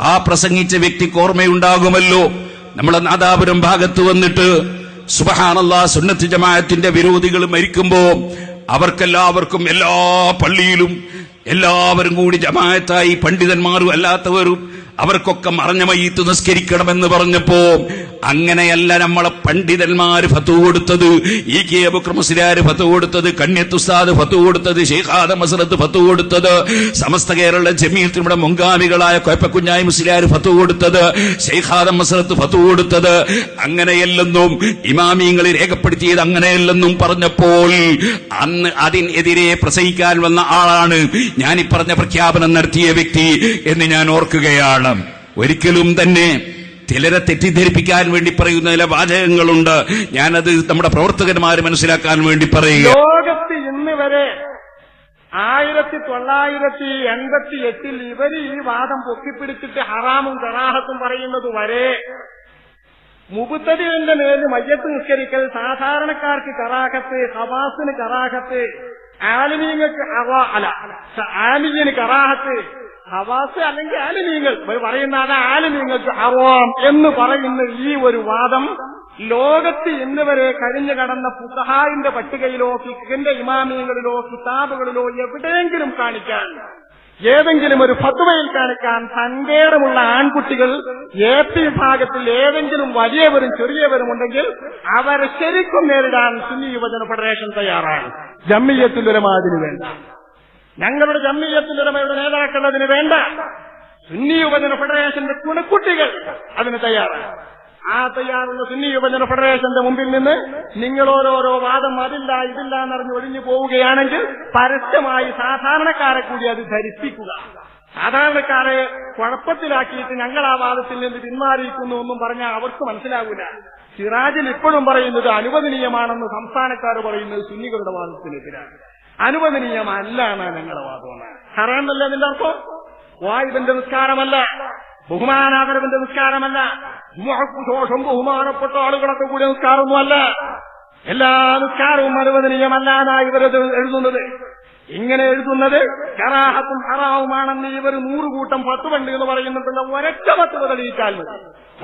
ആ പ്രസംഗിച്ച വ്യക്തിക്ക് ഓർമ്മയുണ്ടാകുമല്ലോ. നമ്മളെ നാദാപുരം ഭാഗത്ത് വന്നിട്ട് സുബഹാനല്ലാ സുന്നത്ത് ജമാഅത്തിന്റെ വിരോധികൾ മരിക്കുമ്പോ അവർക്കെല്ലാവർക്കും എല്ലാ പള്ളിയിലും എല്ലാവരും കൂടി ജമാഅത്തായി പണ്ഡിതന്മാരും അല്ലാത്തവരും അവർക്കൊക്കെ മറഞ്ഞ മയ്യത്ത് നിസ്കരിക്കണമെന്ന് പറഞ്ഞപ്പോ അങ്ങനെയല്ല നമ്മളെ പണ്ഡിതന്മാര് ഫത്തു കൊടുത്തത്. ഇ കെ അബുക്ര മുസ്ലിയാര് ഫത്തു കൊടുത്തത് കണ്യത്തുസ്താദ് ഫത്തു കൊടുത്തത് ഷെയ്ഖാദ മസറത്ത് ഫത്തു കൊടുത്തത് സമസ്ത കേരള ജമീയത്തിനുടെ മുങ്കാമികളായ കൊയപ്പക്കുഞ്ഞായി മുസ്ലിയാർ ഫത്തു കൊടുത്തത് ഷെയ്ഖാദ മസറത്ത് ഫത്തു കൊടുത്തത്. അങ്ങനെയല്ലെന്നും ഇമാമിയങ്ങൾ രേഖപ്പെടുത്തിയത് അങ്ങനെയല്ലെന്നും പറഞ്ഞപ്പോൾ അന്ന് അതിനെതിരെ പ്രസംഗിക്കാൻ വന്ന ആളാണ് ഈ പറഞ്ഞ പ്രഖ്യാപനം നടത്തിയ വ്യക്തി എന്ന് ഞാൻ ഓർക്കുകയാണ്. ഒരിക്കലും തന്നെ ചിലരെ തെറ്റിദ്ധരിപ്പിക്കാൻ വേണ്ടി പറയുന്ന ചില വാചകങ്ങളുണ്ട്. ഞാനത് നമ്മുടെ പ്രവർത്തകന്മാര് മനസ്സിലാക്കാൻ വേണ്ടി പറയുക. ലോകത്ത് ഇന്ന് വരെ ആയിരത്തി തൊള്ളായിരത്തി എൺപത്തി എട്ടിൽ ഇവർ ഈ വാദം പൊക്കിപ്പിടിച്ചിട്ട് ഹറാമും കറാഹത്തും പറയുന്നത് വരെ മുബുത്തതിന്റെ മേൽ മയ്യത്ത് നിസ്കരിക്കൽ സാധാരണക്കാർക്ക് കറാഹത്ത് ഹവാസിന് കറാഹത്ത് ആലിമീങ്ങൾക്ക് അല ആലിമിന് കറാഹത്ത് ഹവാസ് അല്ലെങ്കിൽ ആലിമീങ്ങൾ. പറയുന്ന അത് ആലിമീങ്ങൾക്ക് ഹറോം എന്ന് പറയുന്ന ഈ ഒരു വാദം ലോകത്ത് ഇന്ന് വരെ കഴിഞ്ഞു കടന്ന ഫുസഹായിന്റെ പട്ടികയിലോ ഫിഖിന്റെ ഇമാമിയങ്ങളിലോ കിതാബുകളിലോ എവിടെയെങ്കിലും കാണിക്കാൻ ഏതെങ്കിലും ഒരു ഫത്വയിൽ കാണിക്കാൻ സങ്കേതമുള്ള ആൺകുട്ടികൾ എ പി വിഭാഗത്തിൽ ഏതെങ്കിലും വലിയവരും ചെറിയവരും ഉണ്ടെങ്കിൽ അവരെ ശരിക്കും നേരിടാൻ സുന്നി യുവജന ഫെഡറേഷൻ തയ്യാറാണ്. ജമ്മിയത്തിൽ ഒരു മാതിരി വേണ്ട. ഞങ്ങളുടെ ജമ്മിയത്തിലുടമയുടെ നേതാക്കൾ അതിന് വേണ്ട. സുന്നി യുവജന ഫെഡറേഷന്റെ കുണക്കുട്ടികൾ അതിന് തയ്യാറാണ്. ആ തയ്യാറുള്ള സുന്നി യുവജന ഫെഡറേഷന്റെ മുമ്പിൽ നിന്ന് നിങ്ങൾ ഓരോരോ വാദം അതില്ല ഇതില്ല എന്നറിഞ്ഞ് ഒഴിഞ്ഞു പോവുകയാണെങ്കിൽ പരസ്യമായി സാധാരണക്കാരെ കൂടി അത് ധരിപ്പിക്കുക. സാധാരണക്കാരെ കുഴപ്പത്തിലാക്കിയിട്ട് ഞങ്ങൾ ആ വാദത്തിൽ നിന്ന് പിന്മാറിയിരിക്കുന്നു എന്നും പറഞ്ഞാൽ അവർക്ക് മനസ്സിലാവില്ല. സിറാജിൽ ഇപ്പോഴും പറയുന്നത് അനുവദനീയമാണെന്ന് സംസ്ഥാനക്കാർ പറയുന്നത് സുന്നികളുടെ വാദത്തിനെതിരാണ്. അനുവദനീയമല്ല എന്നാണ് ഞങ്ങളുടെ വാദമാണ് ഹറാമല്ല നിന്റെ അർത്ഥം? വായുവിന്റെ നിസ്കാരമല്ല ബഹുമാനാദരവിന്റെ നിസ്കാരമല്ല ദോഷം ബഹുമാനപ്പെട്ട ആളുകളൊക്കെ കൂടി നിസ്കാരമൊന്നുമല്ല. എല്ലാ നിസ്കാരവും അനുവദനീയമല്ല എന്നാണ് ഇവരത് എഴുതുന്നത്. ഇങ്ങനെ എഴുതുന്നത് കറാഹത്തും ഹറാവുമാണെന്ന് ഇവർ നൂറുകൂട്ടം പണ്ട് എന്ന് പറയുന്നുണ്ടല്ലോ. ഒരൊറ്റ പത്തുവ തെളിയിച്ചാൽ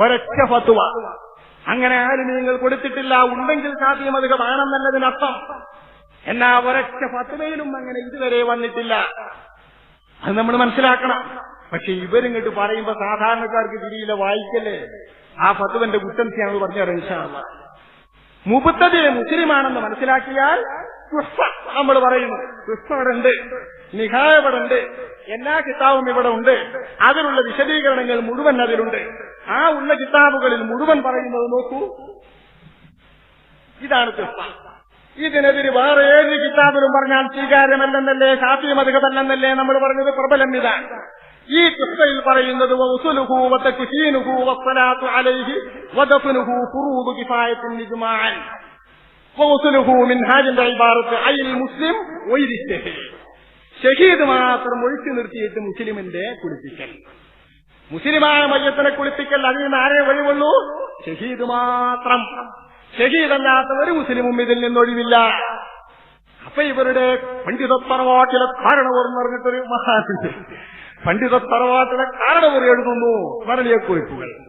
ഒരൊറ്റ പത്തുവ അങ്ങനെ ആരും നിങ്ങൾ കൊടുത്തിട്ടില്ല. ഉണ്ടെങ്കിൽ സാധ്യം അത് വേണമെന്നതിനർത്ഥം എന്നാ ഒരൊറ്റ ഫത്തുവയിലും അങ്ങനെ ഇതുവരെ വന്നിട്ടില്ല. അത് നമ്മൾ മനസ്സിലാക്കണം. പക്ഷെ ഇവരിങ്ങോട്ട് പറയുമ്പോ സാധാരണക്കാർക്ക് തിരിയില്ല വായിക്കല്ലേ? ആ ഫത്തുവന്റെ കുറ്റംസിയാണ് പറഞ്ഞു റൻഷാണ് മുപ്പത്തതിന് മുസ്ലിമാണെന്ന് മനസ്സിലാക്കിയാൽ നമ്മൾ പറയുന്നു. ക്രിസ്തു അവിടെ ഉണ്ട് നിഹായ ഇവിടെ ഉണ്ട് എല്ലാ കിതാബും ഇവിടെ ഉണ്ട് അതിലുള്ള വിശദീകരണങ്ങൾ മുഴുവൻ അതിലുണ്ട്. ആ ഉള്ള കിതാബുകളിൽ മുഴുവൻ പറയുന്നത് നോക്കൂ. ഇതാണ് പുഷ്പ ഇതിനെതിരെ വേറെ ഏത് കിതാബിലും പറഞ്ഞാൽ സ്വീകാര്യമല്ലെന്നല്ലേ ഷാഫി മതകതല്ലെന്നല്ലേ നമ്മൾ പറഞ്ഞത്? പ്രബലം ഇതാണ് ഈ കൃഷ്ണയിൽ പറയുന്നത് മുസ്ലിം ഷഹീദ് മാത്രം ഒഴിച്ചു നിർത്തിയിട്ട് മുസ്ലിമിന്റെ കുളിപ്പിക്കൽ. മുസ്ലിമായ മയ്യത്തിനെ കുളിപ്പിക്കൽ അതിൽ നിന്ന് ആരേ വഴിവുള്ളൂ ഷഹീദ് മാത്രം. ഷഹീദല്ലാത്ത ഒരു മുസ്ലിമും ഇതിൽ നിന്നൊഴിവില്ല. അപ്പൊ ഇവരുടെ പണ്ഡിത തറവാട്ടിലെ കാരണവർ പറഞ്ഞിട്ടൊരു മഹാനുണ്ട്. പണ്ഡിത തറവാട്ടിലെ കാരണവർ എഴുതുന്നു. സ്മരണീയക്കുറിപ്പുകൾ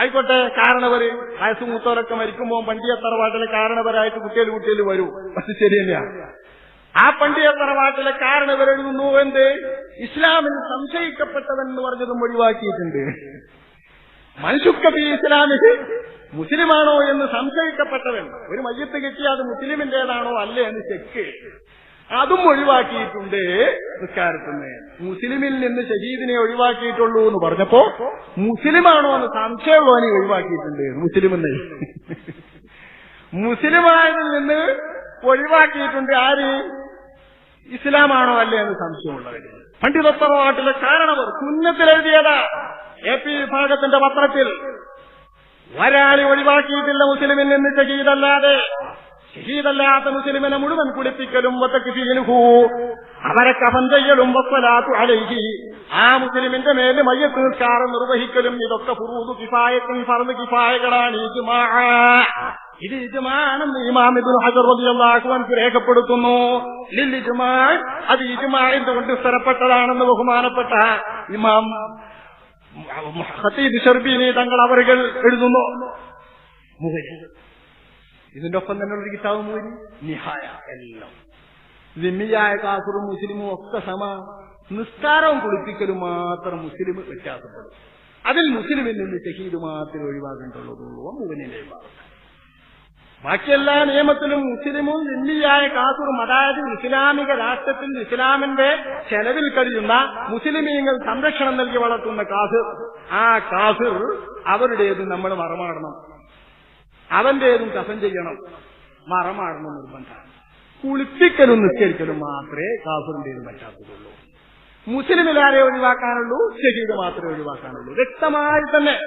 ആയിക്കോട്ടെ കാരണവര് വയസ്സും മൂത്തവരൊക്കെ മരിക്കുമ്പോൾ പണ്ഡിയ തറവാട്ടിലെ കാരണവരായിട്ട് കുട്ടികൾ കുട്ടികൾ വരൂ. അത് ശരിയല്ല. ആ പണ്ഡിയ തറവാട്ടിലെ കാരണവർ എന്ത്? ഇസ്ലാമിൽ സംശയിക്കപ്പെട്ടവൻ എന്ന് പറഞ്ഞതും ഒഴിവാക്കിയിട്ടുണ്ട്. മനുഷ്യ ഇസ്ലാമിൽ മുസ്ലിമാണോ എന്ന് സംശയിക്കപ്പെട്ടവൻ ഒരു മയ്യത്ത് കിട്ടി അത് മുസ്ലിമിന്റേതാണോ അല്ലേ എന്ന് ചെക്ക് അതും ഒഴിവാക്കിയിട്ടുണ്ട് നിസ്കാരത്തിന് മുസ്ലിമിൽ നിന്ന് ഷഹീദിനെ ഒഴിവാക്കിയിട്ടുള്ളൂ എന്ന് പറഞ്ഞപ്പോ മുസ്ലിമാണോ എന്ന് സംശയമുള്ളവനെ ഒഴിവാക്കിയിട്ടുണ്ട്. മുസ്ലിം എന്ന് മുസ്ലിമായതിൽ നിന്ന് ഒഴിവാക്കിയിട്ടുണ്ട് ആര്? ഇസ്ലാമാണോ അല്ലേ എന്ന് സംശയമുള്ളവര് പണ്ഡിതത്തറവാട്ടിലെ കാരണവർ സുന്നത്തിൽ എഴുതിയതാ. എ പി വിഭാഗത്തിന്റെ പത്രത്തിൽ ഒരാളെ ഒഴിവാക്കിയിട്ടില്ല മുസ്ലിമിൽ നിന്ന് ഷഹീദല്ലാതെ ഷഹീദല്ലാത്ത മുസ്ലിമിനെ മുഴുവൻ കുളിപ്പിക്കലും അവരെ കഫൻ ചെയ്യലും വസ്സലാത്തു അലൈഹി. ആ മുസ്ലിമിന്റെ മേൽ മയ്യത്ത് നിസ്കാരം നിർവഹിക്കലും ഇതൊക്കെ ഫുറൂദു കിഫായത്തും ഫർദ് കിഫായകളാണ് ഇജുമാ. ഇത് ഇജുമാണെന്ന് ഇമാം ഇബ്നു ഹജർ അൻഹു രേഖപ്പെടുത്തുന്നു. ലിൽ അത് ഇജുമാ എന്തുകൊണ്ട് സ്ഥലപ്പെട്ടതാണെന്ന് ബഹുമാനപ്പെട്ട ഇമാം ഖത്തീബ് ഷർബീനി തങ്ങൾ അവരുകൾ എഴുതുന്നു. ഇതിന്റെ ഒപ്പം തന്നെ ഒരു കിതാബ് മുഹരി നിഹായ എല്ലാം. ലിമിയായ കാസറും മുസ്ലിമും ഒക്കെ സമ നിസ്കാരവും കുളിപ്പിക്കലും മാത്രം മുസ്ലിം വ്യത്യാസപ്പെടും. അതിൽ മുസ്ലിമിൽ നിന്ന് ഷഹീദ് മാത്രമേ ഒഴിവാക്കേണ്ടുള്ളതുള്ളൂ മുഹനിന്റെ വിഭാഗം ബാക്കി എല്ലാ നിയമത്തിലും മുസ്ലിമും ഇന്ത്യയായ കാസൂർ അതായത് ഇസ്ലാമിക രാഷ്ട്രത്തിൽ ഇസ്ലാമിന്റെ ചെലവിൽ കഴിയുന്ന മുസ്ലിമീങ്ങൾ സംരക്ഷണം നൽകി വളർത്തുന്ന കാസിർ ആ കാസിർ അവരുടേത് നമ്മൾ മറമാടണം. അവന്റേതും കസം ചെയ്യണം. മറമാടണം നിർബന്ധമാണ് കുളിപ്പിക്കലും നിസ്കരിക്കലും മാത്രമേ കാസൂറിന്റേത് പറ്റാത്തതുള്ളൂ. മുസ്ലിമിലാരെ ഒഴിവാക്കാനുള്ളൂ ഷഹീദ് മാത്രമേ ഒഴിവാക്കാനുള്ളൂ. വ്യക്തമായി തന്നെ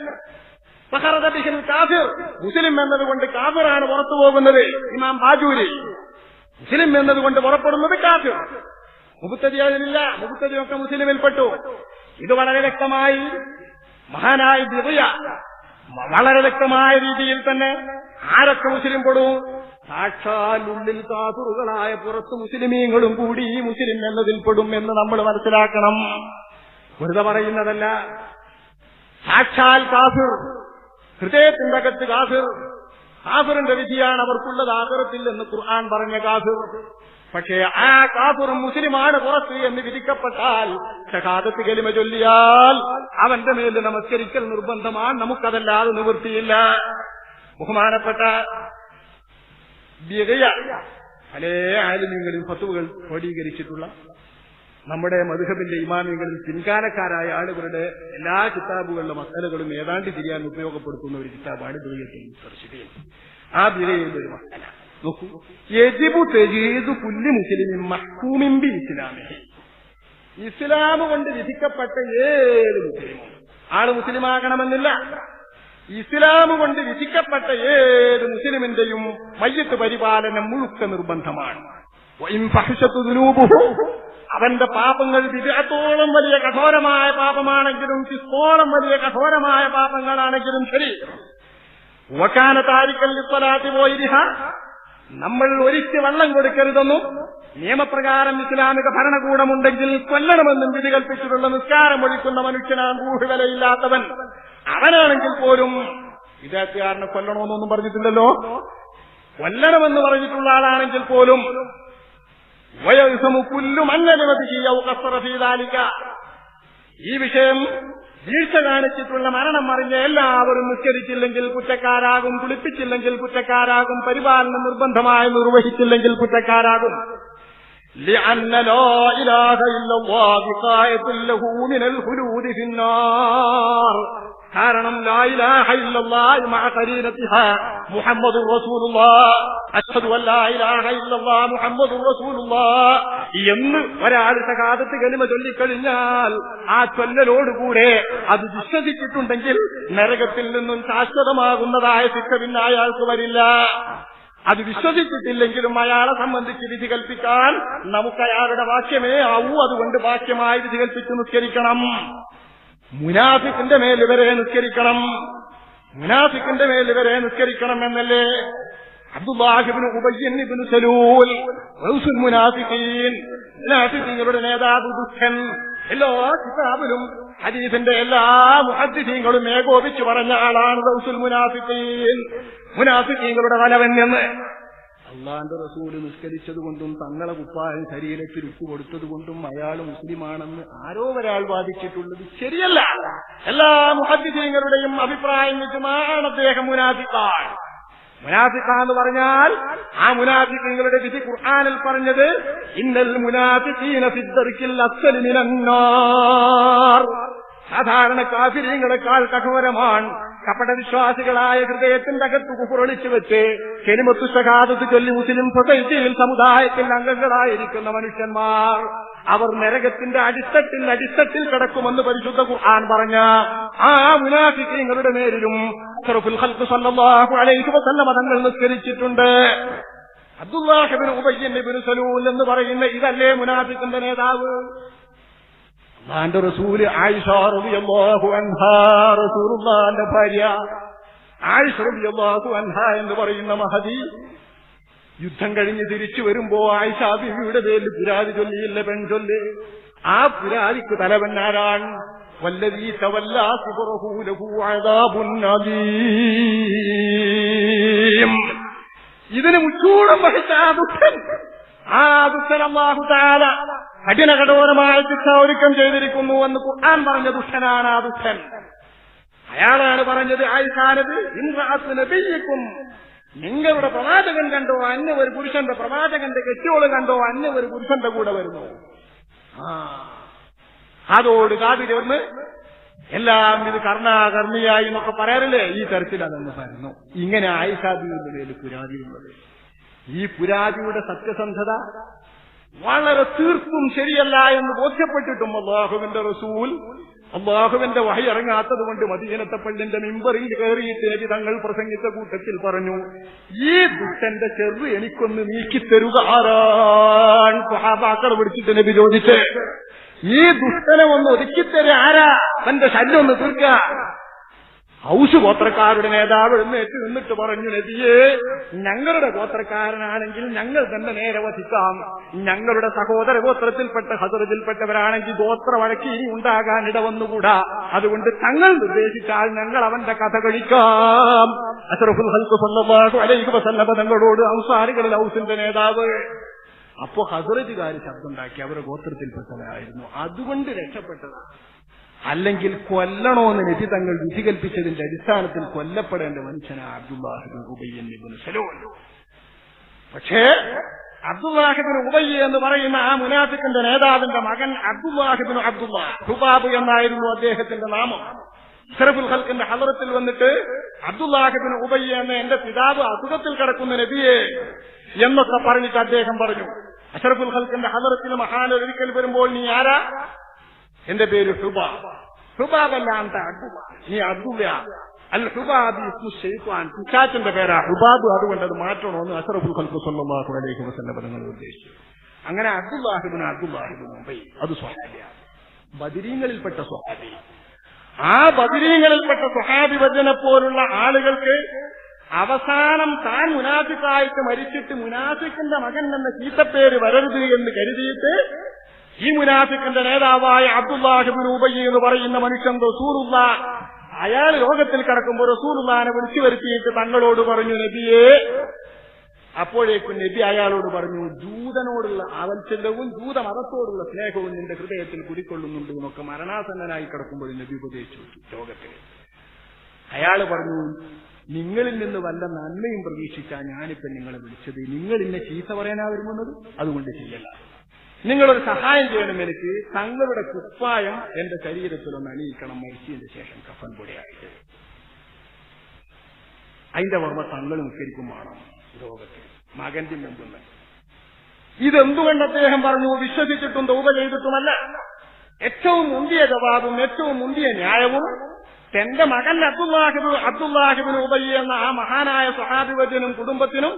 മുസ്ലിം എന്നതുകൊണ്ട് കാഫിറാണ് പുറത്തു പോകുന്നത്. ഇമാം ബാജൂരി മുസ്ലിം എന്നതുകൊണ്ട് പുറപ്പെടുന്നത് കാഫിർ. മുബുത്തതി അതിലില്ല മുസ്ലിമിൽ പെട്ടു ഇത് വളരെ വ്യക്തമായി മഹാനായ ദിവ്യ വളരെ വ്യക്തമായ രീതിയിൽ തന്നെ ആരൊക്കെ മുസ്ലിം പെടും? സാക്ഷാൽ ഉള്ളിൽ കാഫിറുകളായ പുറത്ത് മുസ്ലിമീങ്ങളും കൂടി ഈ മുസ്ലിം എന്നതിൽ പെടും എന്ന് നമ്മൾ മനസ്സിലാക്കണം. വെറുതെ പറയുന്നതല്ല. സാക്ഷാൽ കാഫിർ ഹൃദയത്തിന്റെ അകത്ത് കാഫിർ. കാഫിറിന്റെ വിധിയാണ് അവർക്കുള്ളത് ആദരത്തിൽ എന്ന് ഖുർആൻ പറഞ്ഞ കാഫിർ. പക്ഷേ ആ കാഫിറും മുസ്ലിമാണ് പുറത്ത് എന്ന് വിധിക്കപ്പെട്ടാൽ ഷഹാദത്ത് കലിമ ചൊല്ലിയാൽ അവന്റെ മേൽ നമസ്കരിക്കൽ നിർബന്ധമാണ്. നമുക്കതല്ലാതെ നിവൃത്തിയില്ല. ബഹുമാനപ്പെട്ട പല ആലിമ്യങ്ങളിൽ ഫത്തുവകൾ ക്രോഡീകരിച്ചിട്ടുള്ള നമ്മുടെ മധുഹബിന്റെ ഇമാമിയങ്ങളിൽ പിൻകാലക്കാരായ ആളുകളുടെ എല്ലാ കിതാബുകളിലെ മസലകളും ഏതാണ്ട് തിരിയാൻ ഉപയോഗപ്പെടുത്തുന്ന ഒരു കിതാബാണ് ആ മസല. യജിബു മുസ്ലിമിൻ ഇസ്ലാം കൊണ്ട് വിധിക്കപ്പെട്ട ഏത് മുസ്ലിമും ആൾ മുസ്ലിമാകണമെന്നില്ല. ഇസ്ലാം കൊണ്ട് വിധിക്കപ്പെട്ട ഏത് മുസ്ലിമിന്റെയും മയ്യത്ത് പരിപാലനം മുഴുക്ക നിർബന്ധമാണ്. അവന്റെ പാപങ്ങൾ വിരാത്തോളം വലിയ കഠോരമായ പാപമാണെങ്കിലും ചിസ്തോളം വലിയ കഠോരമായ പാപങ്ങളാണെങ്കിലും ശരി. വക്കാന താരിക്കൽ ഇപ്പലാത്തി പോയിരിഹ. നമ്മൾ ഒരിക്കൽ വെള്ളം കൊടുക്കരുതെന്നും നിയമപ്രകാരം ഇസ്ലാമിക ഭരണകൂടമുണ്ടെങ്കിൽ കൊല്ലണമെന്നും വിധി കൽപ്പിച്ചിട്ടുള്ള നിസ്കാരം ഒഴിക്കുന്ന മനുഷ്യനാണ് ഊഹുവിലയില്ലാത്തവൻ അവനാണെങ്കിൽ പോലും വിദേശക്കാരനെ കൊല്ലണമെന്നൊന്നും പറഞ്ഞിട്ടില്ലല്ലോ. കൊല്ലണമെന്ന് പറഞ്ഞിട്ടുള്ള ആളാണെങ്കിൽ പോലും ഈ വിഷയം വീഴ്ച കാണിച്ചിട്ടുള്ള മരണം അറിഞ്ഞ എല്ലാവരും നിസ്കരിച്ചില്ലെങ്കിൽ കുറ്റക്കാരാകും കുളിപ്പിച്ചില്ലെങ്കിൽ കുറ്റക്കാരാകും പരിപാലനം നിർബന്ധമായി നിർവഹിച്ചില്ലെങ്കിൽ കുറ്റക്കാരാകും لأن لا إله إلا الله وقاية له من الخلود في النار കാരണം എന്ന് ഒരാളുടെ കാലത്ത് കനിമ ചൊല്ലിക്കഴിഞ്ഞാൽ ആ ചൊല്ലലോടുകൂടെ അത് വിശ്വസിച്ചിട്ടുണ്ടെങ്കിൽ നരകത്തിൽ നിന്നും ശാശ്വതമാകുന്നതായ ശിക്ഷ പിന്നെ അയാൾക്ക് വരില്ല. അത് വിശ്വസിച്ചിട്ടില്ലെങ്കിലും അയാളെ സംബന്ധിച്ച് വിധി കൽപ്പിക്കാൻ നമുക്ക് അയാളുടെ വാക്യമേ ആവൂ. അതുകൊണ്ട് വാക്യമായി വിധി കൽപ്പിച്ച് നിസ്കരിക്കണം. മുനാഫിക്കിന്റെ മേൽ ഇവരെ നിസ്കരിക്കണം. മുനാഫിക്കിന്റെ മേൽ ഇവരെ നിസ്കരിക്കണം എന്നല്ലേ? അബ്ദുല്ലാഹിബിന് ഉബയ്യന്നിബിന് സലൂൽ റൗസുൽ മുനാഫിഖീൻ മുനാഫിഖീങ്ങളുടെ നേതാവ് ദുഃഖൻ എല്ലാ കിതാബിലും ഹദീസിന്റെ എല്ലാ മുഹദ്ദീങ്ങളും ഏകോപിച്ചു പറഞ്ഞ ആളാണ് റൗസുൽ മുനാഫിഖീൻ. മുനാഫിഖീങ്ങളുടെ തലവൻ എന്ന് അള്ളാന്റെ റസൂൽ നിസ്കരിച്ചത് കൊണ്ടും തങ്ങളെ കുപ്പായം ശരീരത്തിൽ ഉപ്പ് കൊടുത്തത് കൊണ്ടും അയാൾ മുസ്ലിമാണെന്ന് ആരോ ഒരാൾ വാദിച്ചിട്ടുള്ളത് ശരിയല്ല. എല്ലാ മുഹദ്ദീങ്ങളുടെയും അഭിപ്രായം വെച്ചുമാണ് അദ്ദേഹം മുനാഫിക്കാൻ മുനാഫിക്ക എന്ന് പറഞ്ഞാൽ ആ മുനാഫിക്കങ്ങളുടെ വിധി ഖുർആാനിൽ പറഞ്ഞത് ഇന്നൽ മുനാഫിക്കീന സിദ്ധറിക്കിൽ അസ്സലിമിനാർ സാധാരണ കാഫിര്യങ്ങളെക്കാൾ കഠോരമാണ് കപട വിശ്വാസികളായ ഹൃദയത്തിന്റെ അകത്ത് കുപ്പുറളിച്ചു വെച്ച് കെലിമത്തു ശകാതത്ത് ചൊല്ലി മുസ്ലിം സൊസൈറ്റിയിൽ സമുദായത്തിൽ അംഗങ്ങളായിരിക്കുന്ന മനുഷ്യന്മാർ അവർ നരകത്തിന്റെ അടിത്തട്ടിൽ അടിത്തട്ടിൽ കിടക്കുമെന്ന് പരിശുദ്ധ ഖുർആൻ പറഞ്ഞ ആ മുനാഫിക്കങ്ങളുടെ നേരിലും മതങ്ങൾ നിസ്കരിച്ചിട്ടുണ്ട്. അബ്ദുല്ലാഹിബിൻ ഉബയ്യൻ സലൂൽ എന്ന് പറയുന്ന ഇതല്ലേ മുനാഫിക്കിന്റെ നേതാവ്? അള്ളാന്റെ റസൂൽ ആയിഷാറുള്ളാന്റെ ഭാര്യ ആയിഷറുള്ളാഹു അൻഹ എന്ന് പറയുന്ന മഹതി യുദ്ധം കഴിഞ്ഞ് തിരിച്ചു വരുമ്പോ ആയിഷ ബിബിയുടെ പേരിൽ പുരാതി ചൊല്ലിയില്ല പെൺചൊല്ല്. ആ പുരാതിക്ക് തലവന്നാരാൻ വല്ലതീ ഇതിന് മുച്ചൂടം വഹിച്ച ആ ദുഃഖൻ ആ ദുഃഖൻ അള്ളാഹു താല കഠിന കഠോരമായ ശിക്ഷ ഒരുക്കം ചെയ്തിരിക്കുന്നു എന്ന് ഖുർആൻ പറഞ്ഞ ദുഷ്ടനാണ് ആ ദുഷ്ടൻ അയാളാണ് പറഞ്ഞത് ആയിഷാനത് ഇന്ദ്രാത്തിന് തെയ്യക്കും നിങ്ങളുടെ പ്രവാചകൻ കണ്ടോ അന്ന ഒരു പുരുഷന്റെ പ്രവാചകന്റെ കെട്ടിയോൾ കണ്ടോ അന്ന ഒരു പുരുഷന്റെ കൂടെ വരുന്നു. അതോട് കാതി ചേർന്ന് എല്ലാം ഇത് കർണാകർമ്മിയായി എന്നൊക്കെ പറയാറില്ലേ? ഈ തരത്തിൽ അതെന്ന് പറയുന്നു ഇങ്ങനെ ആയിഷാദിയുടെ പേര് പുരാതിയുള്ളത് ഈ പുരാതിയുടെ സത്യസന്ധത വളരെ തീർത്തും ശരിയല്ല എന്ന് ബോധ്യപ്പെട്ടിട്ടും അള്ളാഹുവിന്റെ റസൂൽ അള്ളാഹുവിന്റെ വഹി ഇറങ്ങാത്തത് കൊണ്ട് മദീനത്തെ പള്ളിന്റെ മിമ്പറിൽ കയറിയിട്ട് നബി തങ്ങൾ പ്രസംഗിച്ച കൂട്ടത്തിൽ പറഞ്ഞു ഈ ദുഷ്ടന്റെ ചെറു എനിക്കൊന്ന് നീക്കിത്തരുക ആരാൻ സഹാബാക്കൾ പിടിച്ചിട്ട് നബി ചോദിച്ച് ഈ ദുഷ്ടനെ ഒന്ന് ഒതുക്കിത്തര ആരാ? തന്റെ ശല്യം ഒന്ന് തീർക്കുക ഹൗസ് ഗോത്രക്കാരുടെ നേതാവ് എഴുന്നേറ്റ് നിന്നിട്ട് പറഞ്ഞു നബിയേ ഞങ്ങളുടെ ഗോത്രക്കാരനാണെങ്കിൽ ഞങ്ങൾ തന്നെ നേരെ വധിക്കാം ഞങ്ങളുടെ സഹോദര ഗോത്രത്തിൽപ്പെട്ട ഹസറത്തിൽപ്പെട്ടവരാണെങ്കിൽ ഗോത്ര വഴക്ക് ഇനി ഉണ്ടാകാൻ ഇടവന്നുകൂടാ. അതുകൊണ്ട് തങ്ങൾ നിർദ്ദേശിച്ചാൽ ഞങ്ങൾ അവന്റെ കഥ കഴിക്കാം. അസറഫുൽ ഹൽക്ക് സ്വന്തമാകും അലൈഹി വസല്ലമ തങ്ങളോട് ഔസാരികളിൽ ഹൗസിന്റെ നേതാവ്. അപ്പോ ഹസറജുകാർ ശബ്ദമുണ്ടാക്കി അവരുടെ ഗോത്രത്തിൽപ്പെട്ടവരായിരുന്നു. അതുകൊണ്ട് രക്ഷപ്പെട്ടതാണ് അല്ലെങ്കിൽ കൊല്ലണോന്ന് നബി തങ്ങൾ വിധി കൽപ്പിച്ചതിന്റെ അടിസ്ഥാനത്തിൽ കൊല്ലപ്പെടേണ്ട മനുഷ്യനാ അബ്ദുല്ലാഹിബിൻ ഉബയ്യൻ ഇബ്നു പക്ഷേ അബ്ദുല്ലാഹിബിൻ ഉബയ്യ എന്ന് പറയുന്ന ആ മുനാഫിക്കിന്റെ നേതാവിന്റെ മകൻ അബ്ദുല്ലാഹിബിൻ അബ്ദുല്ല എന്നായിരുന്നു അദ്ദേഹത്തിന്റെ നാമം. ഷറഫുൽ ഹൽക്കിന്റെ ഹലറത്തിൽ വന്നിട്ട് അബ്ദുല്ലാഹിബിൻ ഉബയ്യ എന്ന എന്റെ പിതാവ് അസുഖത്തിൽ കിടക്കുന്ന നബിയെ എന്നൊക്കെ പറഞ്ഞിട്ട് അദ്ദേഹം പറഞ്ഞു. അഷറഫുൽ ഹൽക്കിന്റെ ഹലറത്തിൽ മഹാനൊരിക്കൽ വരുമ്പോൾ നീ ആരാ? എന്റെ പേര് ഹുബാബ് ഹുബാബല്ലാണ്ട് നീ അബ്ദുല്ല അൽ ഹുബാബി ഷെയ്ഖാൻ പിശാച്ചിന്റെ പേരാ ഹുബാബ്. അതുകൊണ്ട് അത് മാറ്റണമെന്ന് അഷറഫുൽ ഖൽഫു സല്ലല്ലാഹു അലൈഹി വസല്ലം നിങ്ങൾ ഉദ്ദേശിച്ചു. അങ്ങനെ അബ്ദുല്ലാഹിബ്നു അബ്ദുല്ലാഹിബിൻ മുംബൈ. അത് സ്വഹാബിയാണ് ബദരീങ്ങളിൽപ്പെട്ട സ്വഹാബി. ആ ബദരീങ്ങളിൽപ്പെട്ട സ്വഹാബി വചനെ പോലുള്ള ആളുകൾക്ക് അവസാനം താൻ മുനാഫിക്കായിട്ട് മരിച്ചിട്ട് മുനാഫിക്കിന്റെ മകൻ എന്ന ചീത്തപ്പേര് വരരുത് എന്ന് കരുതിയിട്ട് ഈ മുനാഫിക്കിന്റെ നേതാവായ അബ്ദുല്ലാഹിബിൻ ഉബയ്യ എന്ന് പറയുന്ന മനുഷ്യൻ റസൂലുള്ള. അയാൾ രോഗത്തിൽ കിടക്കുമ്പോൾ റസൂലുള്ളാനെ വിളിച്ചു വരുത്തിയിട്ട് തങ്ങളോട് പറഞ്ഞു നബിയെ. അപ്പോഴേക്കും നബി അയാളോട് പറഞ്ഞു ജൂതനോടുള്ള ആവൽസ്യവും ജൂത മതത്തോടുള്ള സ്നേഹവും നിന്റെ ഹൃദയത്തിൽ കുടിക്കൊള്ളുന്നുണ്ട് എന്നൊക്കെ മരണാസന്നനായി കിടക്കുമ്പോൾ നബി ഉപദേശിച്ചു. രോഗത്തിൽ അയാൾ പറഞ്ഞു നിങ്ങളിൽ നിന്ന് വല്ല നന്മയും പ്രതീക്ഷിച്ചാ ഞാനിപ്പം നിങ്ങളെ വിളിച്ചത്. നിങ്ങൾ ഇന്നെ ചീത്ത പറയാനാ വരുമെന്നത്? അതുകൊണ്ട് ചെയ്യല്ല. നിങ്ങളൊരു സഹായം ചെയ്യണം എനിക്ക്. തങ്ങളുടെ കുപ്പായം എന്റെ ശരീരത്തിലൊന്ന് അണിയിക്കണം. മരിച്ചതിന് ശേഷം കഫൻ പൊടിയായിട്ട്. അതിന്റെ ഓർമ്മ തങ്ങൾ നിസ്കരിക്കും വേണം ലോകത്തിൽ. മകന്റെ മുമ്പ് ഇതെന്തുകൊണ്ട് അദ്ദേഹം പറഞ്ഞു? വിശ്വസിച്ചിട്ടും ദൂപ ചെയ്തിട്ടുമല്ല. ഏറ്റവും മുന്തിയ ജവാബും ഏറ്റവും മുന്തിയ ന്യായവും തന്റെ മകൻ അബ്ദുല്ലാഹിബ് അബ്ദുല്ലാഹിബിന് ഉബയ്യ എന്ന ആ മഹാനായ സഹാബിവജനും കുടുംബത്തിനും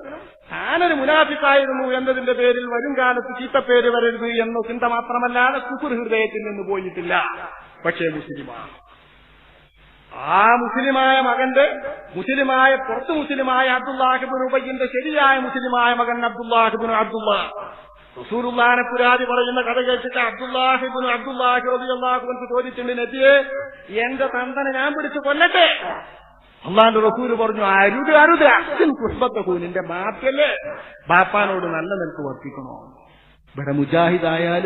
താനൊരു മുനാഫിക്കായിരുന്നു എന്നതിന്റെ പേരിൽ വരും കാലത്ത് ചീത്തപ്പേര് വരരുത് എന്ന ചിന്ത മാത്രമല്ലാതെ കുക്കുർ ഹൃദയത്തിൽ നിന്ന് പോയിട്ടില്ല. പക്ഷേ മുസ്ലിമാണ് ആ മുസ്ലിമായ മകന്റെ മുസ്ലിമായ പുറത്ത് മുസ്ലിമായ അബ്ദുല്ലാഹിബിൻ ഉബയ്യന്റെ ശരിയായ മുസ്ലിമായ മകൻ അബ്ദുല്ലാഹിബിൻ അബ്ദുള്ള റസൂലുള്ളാനെ പുരാതി പറയുന്ന കഥ കേട്ടിട്ട് അബ്ദുല്ലാഹിബിൻ അബ്ദുല്ലാഹി റളിയല്ലാഹു ചോദിച്ചിട്ടുണ്ട് നബിയെ എന്റെ തന്തനെ ഞാൻ പിടിച്ചു കൊല്ലട്ടെ? അള്ളാന്റെ റസൂൽ പറഞ്ഞു അരുത് അരുത്. അച്ഛൻ പുഷ്പത്തെ നിന്റെ ബാപ്പല്ലേ ബാപ്പാനോട് നല്ല നിലയ്ക്ക് വർത്തിക്കണോ? ഇവിടെ മുജാഹിദായാൽ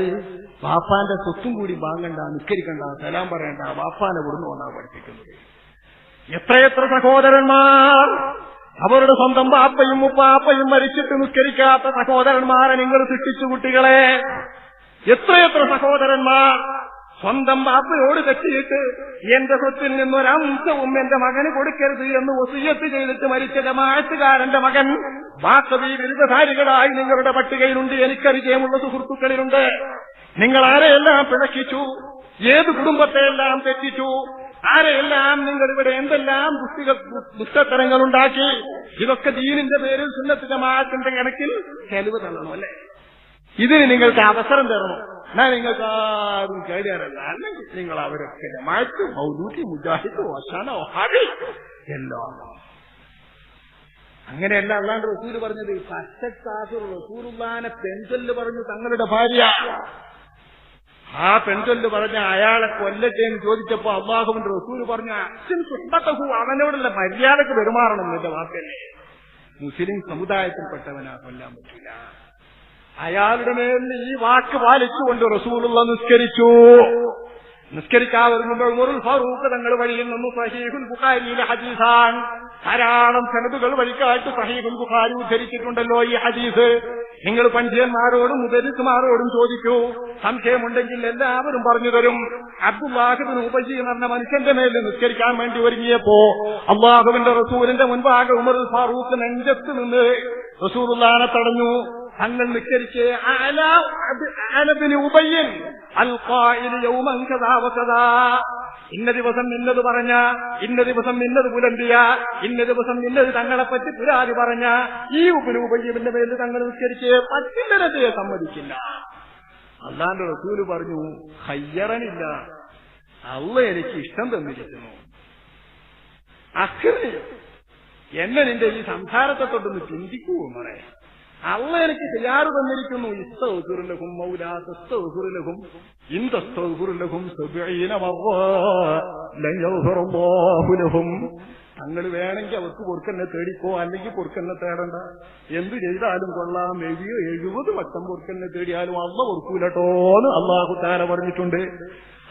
ബാപ്പാന്റെ സ്വത്തും കൂടി വാങ്ങണ്ട നിസ്കരിക്കണ്ട സലാം പറയണ്ട. ബാപ്പാനെ വിടുന്നു കൊണ്ടാണ് പഠിപ്പിക്കുന്നത് എത്രയെത്ര സഹോദരന്മാർ അവരുടെ സ്വന്തം പാപ്പയും മുപ്പാപ്പയും മരിച്ചിട്ട് നിസ്കരിക്കാത്ത സഹോദരന്മാരെ നിങ്ങൾ സൃഷ്ടിച്ചു കുട്ടികളെ. എത്രയെത്ര സഹോദരന്മാർ സ്വന്തം പാപ്പയോട് തെറ്റിയിട്ട് എന്റെ സ്വത്തിൽ നിന്നൊരംശവും എന്റെ മകന് കൊടുക്കരുത് എന്ന് ഒസിയത്ത് ചെയ്തിട്ട് മരിച്ച ജമാഅത്തുകാരന്റെ മകൻ വാസവി ബിരുദധാരികളായി നിങ്ങളുടെ പട്ടികയിലുണ്ട് എനിക്കറിജയമുള്ള സുഹൃത്തുക്കളിലുണ്ട്. നിങ്ങൾ ആരെയെല്ലാം പിഴക്കിച്ചു? ഏത് കുടുംബത്തെയെല്ലാം തെറ്റിച്ചു? ആരെയെല്ലാം നിങ്ങൾ ഇവിടെ എന്തെല്ലാം ദുഷ്ടികൾ ദുഷ്ടത്തരങ്ങൾ ഉണ്ടാക്കി ഇതൊക്കെ ദീനിന്റെ പേരിൽ സുന്നത്ത് ജമാഅത്തിന്റെ കണക്കിൽ ചെലവ് തള്ളണം അല്ലേ? ഇതിന് നിങ്ങൾക്ക് അവസരം തരണം. ഞാൻ നിങ്ങൾക്ക് ആരും കേടിയാറല്ല അല്ലെങ്കിൽ നിങ്ങൾ അവരൊക്കെ ജമാഅത്ത് മൗദൂട്ടി മുജാഹിദ് വസാന ഒഹാബി എല്ലോ. അങ്ങനെയല്ല അല്ലാണ്ട് റസൂൽ പറഞ്ഞത് പശ്ചാത്താസുർ റസൂലുള്ളാനെ പെൻസൽ പറഞ്ഞു തങ്ങളുടെ ഭാര്യ. ആ പെൺചൊല്ല് പറഞ്ഞ അയാളെ കൊല്ലട്ടെ എന്ന് ചോദിച്ചപ്പോ അള്ളാഹുവിന്റെ റസൂൽ പറഞ്ഞ അച്ഛൻ സുഹബത്തഹു അവനോടുള്ള മര്യാദയ്ക്ക് പെരുമാറണം എന്റെ വാക്കല്ലേ? മുസ്ലിം സമുദായത്തിൽപ്പെട്ടവനാ കൊല്ലാൻ പറ്റില്ല അയാളുടെ മേൽ ഈ വാക്ക് പാലിച്ചുകൊണ്ട് റസൂലുള്ള നിസ്കരിച്ചു. നിസ്കരിക്കാതിരുന്ന ഉമറുൽ ഫാറൂഖ് തങ്ങൾ വഴിയിൽ നിന്ന് സഹീഹുൽ ബുഖാരിയിലെ ഹദീസാൻ ധാരാളം സനദുകൾ വഴിക്കായിട്ട് സഹീഹുൽ ബുഖാരി ഉദ്ധരിച്ചിട്ടുണ്ടല്ലോ ഈ ഹദീസ്. നിങ്ങൾ പണ്ഡിതന്മാരോടും മുദരിസുമാരോടും ചോദിക്കൂ. സംശയമുണ്ടെങ്കിൽ എല്ലാവരും പറഞ്ഞു തരും. അബ്ദുല്ലാഹുബിന് ഉപജി എന്ന മനുഷ്യന്റെ മേൽ നിസ്കരിക്കാൻ വേണ്ടി ഒരുങ്ങിയപ്പോ അള്ളാഹുവിന്റെ റസൂലിന്റെ മുൻപാകെ ഉമർ ഫാറൂഖ് നെഞ്ചത്ത് നിന്ന് റസൂലുള്ളാനെ തടഞ്ഞു. തങ്ങൾ നിസ്കരിച്ച് അനബിന് ഉബയ്യൻ അൽ ഖായിൽ യൗമൻ കദാ വകദാ. ഇന്ന ദിവസം ഇന്നത് പറഞ്ഞ ഇന്ന ദിവസം ഇന്നത് പുലന്തിയ ഇന്ന ദിവസം ഇന്നത് തങ്ങളെ പറ്റി പുരാതി പറഞ്ഞ ഈ ഉപരൂപയ്യവിന്റെ മേൽ തങ്ങൾ നിസ്കരിച്ച് പറ്റില്ലരതയെ സമ്മതിക്കില്ല. അള്ളാന്റെ റസൂൽ പറഞ്ഞു ഹയ്യറനില്ല. അള്ള എനിക്ക് ഇഷ്ടം തന്നിരിക്കുന്നു. അഖിറി എന്നെ നിന്റെ ഈ സംസാരത്തെ തൊട്ടൊന്ന് ചിന്തിക്കൂ മറേ അള്ള എനിക്ക് ചെയ്യാറ് തന്നിരിക്കുന്നു ഇസ്തൗസുറുലഹും മൗലാത്തൗസുറുലഹും ഇന്തസ്തൗസുറുലഹും സബീന ലഹും. തങ്ങൾ വേണമെങ്കിൽ അവർക്ക് പൊറുക്കന്നെ തേടിക്കോ അല്ലെങ്കിൽ പൊറുക്കന്നെ തേടണ്ട. എന്ത് ചെയ്താലും കൊള്ളാം. എഴുതിയോ എഴുപത് വട്ടം പൊറുക്കന്നെ തേടിയാലും അള്ള പൊറുക്കൂലട്ടോന്ന് അള്ളാഹു താര പറഞ്ഞിട്ടുണ്ട്.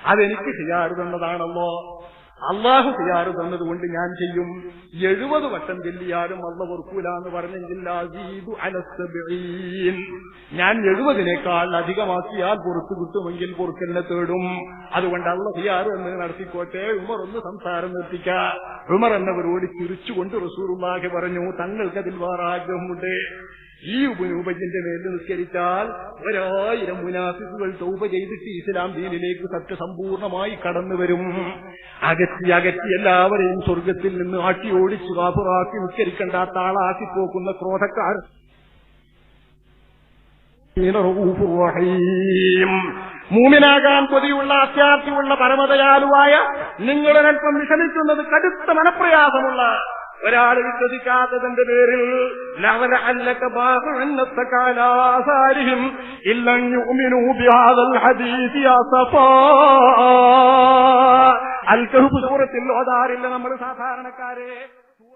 അതെനിക്ക് ചെയ്യാറ് തന്നതാണല്ലോ. അള്ളാഹു തയ്യാറ് തന്നതുകൊണ്ട് ഞാൻ ചെയ്യും. എഴുപത് വട്ടം ചെല്ലിയാലും അള്ള പൊറുക്കൂല എന്ന് പറഞ്ഞെങ്കിൽ. ഞാൻ എഴുപതിനേക്കാൾ അധികമാക്കിയാൽ പുറത്തു കിട്ടുമെങ്കിൽ പൊറുക്കലിനെ തേടും. അതുകൊണ്ട് അള്ള തയ്യാറ് എന്ന് നടത്തിക്കോട്ടെ. ഉമർ ഒന്ന് സംസാരം നിർത്തിക്ക. ഉമർ എന്നവരോട് ചിരിച്ചുകൊണ്ട് റസൂറുള്ളാഹി പറഞ്ഞു തങ്ങൾക്കതിൽ വേറെ ആഗ്രഹമുണ്ട്. ഈ ഉപജന്റെ മേൽ നിസ്കരിച്ചാൽ ഒരായിരം മുനാഫിസുകൾ തൗപ ചെയ്തിട്ട് ഇസ്ലാം ദീനിലേക്ക് സത്യസമ്പൂർണമായി കടന്നു വരും. അകറ്റി അകറ്റി എല്ലാവരെയും സ്വർഗത്തിൽ നിന്ന് ആട്ടി ഓടിച്ചു കാപ്പുറാക്കി നിസ്കരിക്കേണ്ട ആളാക്കി പോക്കുന്ന ക്രോധക്കാർ. മൂമിനാകാൻ കൊതിയുള്ള അത്യാർത്ഥിയുള്ള പരമതയാലുവായ നിങ്ങളൊരൽപ്പം വിഷമിക്കുന്നത് കടുത്ത മനപ്രയാസമുള്ള ഒരാൾ വിശ്വസിക്കാത്തതിന്റെ പേരിൽ ലവല അല്ലക ബാഹുന്നത്ത കാലാസാരിഹിം ഇല്ലഞ്ഞുമിനു ബിഹാദൽ ഹദീസി അസഫാ അൽ കഹ്ഫ് സൂറത്തിൽ ഓതാറില്ല നമ്മൾ സാധാരണക്കാരെ.